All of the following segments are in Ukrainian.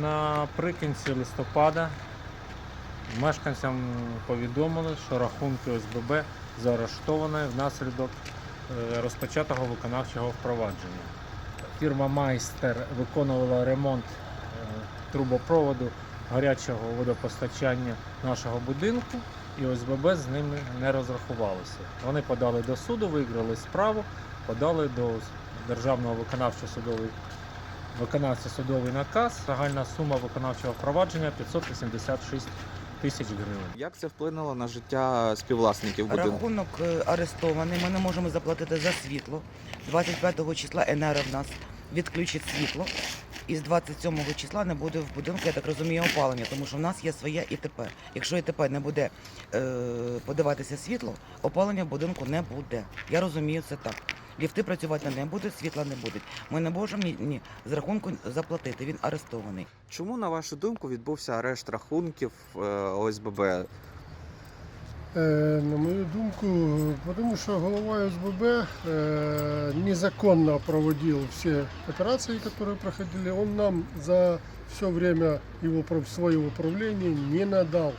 наприкінці листопада мешканцям повідомили, що рахунки ОСББ заарештовані внаслідок е, розпочатого виконавчого впровадження. Фірма Майстер виконувала ремонт е, трубопроводу гарячого водопостачання нашого будинку, і ОСББ з ними не розрахувалося. Вони подали до суду, виграли справу, подали до Державного виконавчого судовий виконавця судовий наказ. Загальна сума виконавчого впровадження 586 тисяч гривень. Як це вплинуло на життя співвласників будинку? Рахунок е, арестований. Ми не можемо заплатити за світло. 25 числа ЕНЕРО в нас відключить світло. І з 27 числа не буде в будинку, я так розумію, опалення, тому що в нас є своє ІТП. Якщо ІТП не буде е, подаватися світло, опалення в будинку не буде. Я розумію це так. Ліфти працювати не будуть, світла не буде. Ми не можемо ні, ні з рахунку заплатити. Він арестований. Чому, на вашу думку, відбувся арешт рахунків е, ОСББ? Е, На мою думку, потому что глава СББ э, незаконно проводил все операции, которые проходили. Он нам за все время его, прав- своего правления не надал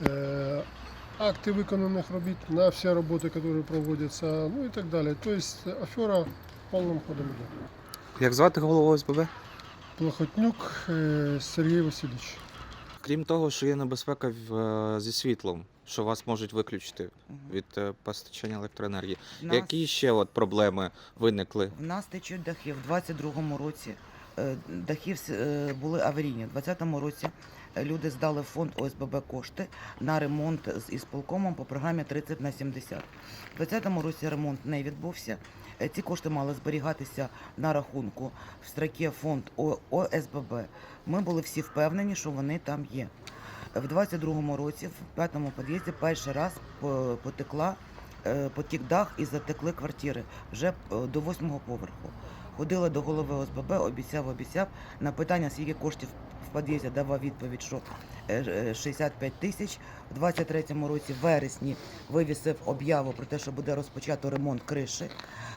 э, акты выполненных робіт на все работы, которые проводятся, ну и так далее. То есть афера полным ходом идет. Як звати голову ОСББ? Плохотнюк э, Сергей Васильевич. Крім того, що є небезпека в, е, зі світлом, що вас можуть виключити Мгм. від е, постачання електроенергії. В нас- Які ще от проблеми виникли? В нас течуть дахи. В 22-му році е, дахи всі, е, були аварійні. В 20-му році е, люди здали в фонд ОСББ кошти на ремонт з ісполкомом по програмі 30 на 70. В 20-му році ремонт не відбувся. Е, Ці кошти мали зберігатися на рахунку в строкі фонд ОСББ. Ми були всі впевнені, що вони там є. В 22-му році, в п'ятому під'їзді, перший раз потекла е, потік дах і затекли квартири вже е, до восьмого поверху. Ходила до голови ОСББ, обіцяв, обіцяв. На питання, скільки коштів в давав відповідь, що е, е, 65 тисяч. В 23-му році, в вересні, вивісив об'яву про те, що буде розпочато ремонт криші.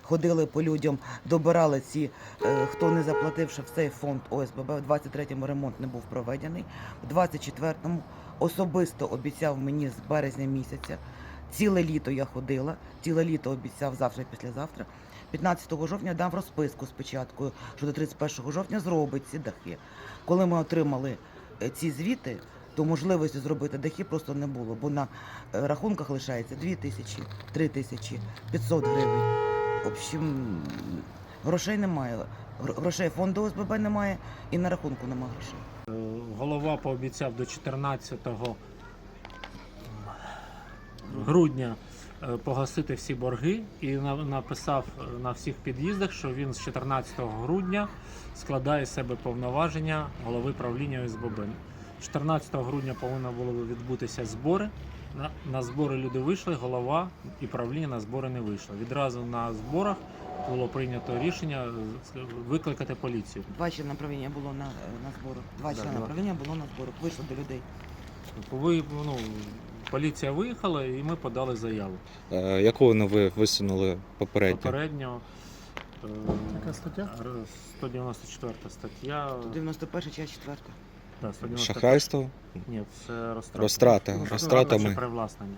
Ходили по людям, добирали ці, е, хто не заплативши в цей фонд ОСББ. В 23-му ремонт не був проведений. В 24-му особисто обіцяв мені з березня місяця. Ціле літо я ходила, ціле літо обіцяв завтра і післязавтра. 15 жовтня дав розписку спочатку, що до 31 жовтня зробить ці дахи. Коли ми отримали е, ці звіти, то можливості зробити дахи просто не було, бо на е, рахунках лишається 2 тисячі, 3 тисячі, 500 гривень. В общем, грошей немає. Грошей фонду ОСББ немає і на рахунку немає грошей. Е, Голова пообіцяв до 14 грудня е, погасити всі борги і на- написав е, на всіх під'їздах, що він з 14 грудня складає з себе повноваження голови правління ОСББ. 14 грудня повинні були відбутися збори. На, на збори люди вийшли, голова і правління на збори не вийшло. Відразу на зборах було прийнято рішення е, викликати поліцію. Два члени направління було на, на зборах. Два два. направління було на зборах. Вийшло до людей. Ви, ну, поліція виїхала і ми подали заяву. Е, Яку вони ви висунули попередньо? Попередньо е, Яка стаття? р- 194 стаття. 91 часть 4. Да, 195. Шахрайство? Ні, це розтрата. Розтрата. Розтратами. чи привласнення.